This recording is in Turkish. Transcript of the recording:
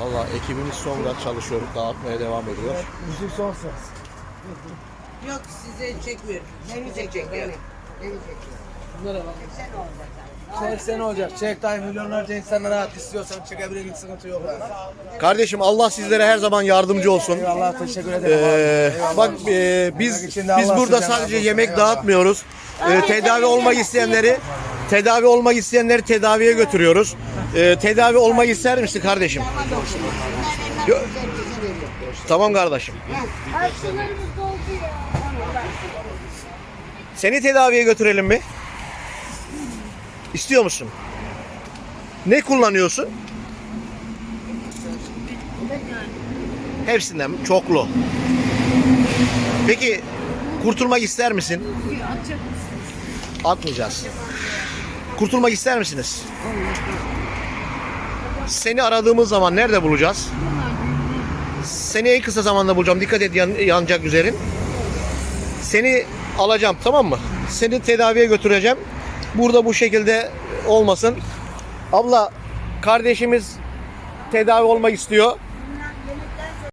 Valla ekibimiz sonra çalışıyor, dağıtmaya devam ediyor. Müzik son ses. Yok size çekmiyorum. Size çekiyorum. Bunlara bak. Çek sen olacak. Çek dayı milyonlarca insanlara at istiyorsan çekebilirlik sıkıntı yok. Kardeşim Allah sizlere her zaman yardımcı olsun. Eyvallah teşekkür ederim. Ee, Eyvallah. bak e, biz biz burada sadece yemek dağıtmıyoruz. Ee, tedavi olmak isteyenleri tedavi olmak isteyenleri tedaviye götürüyoruz. Ee, tedavi olmak ister misin kardeşim? Yo- Tamam kardeşim. Hastalarımız doldu ya. Seni tedaviye götürelim mi? İstiyor musun? Ne kullanıyorsun? Hepsinden çoklu. Peki kurtulmak ister misin? Atmayacağız. Kurtulmak ister misiniz? Seni aradığımız zaman nerede bulacağız? Seni en kısa zamanda bulacağım. Dikkat et yan- yanacak üzerin. Seni alacağım tamam mı? Seni tedaviye götüreceğim. Burada bu şekilde olmasın. Abla kardeşimiz tedavi olmak istiyor.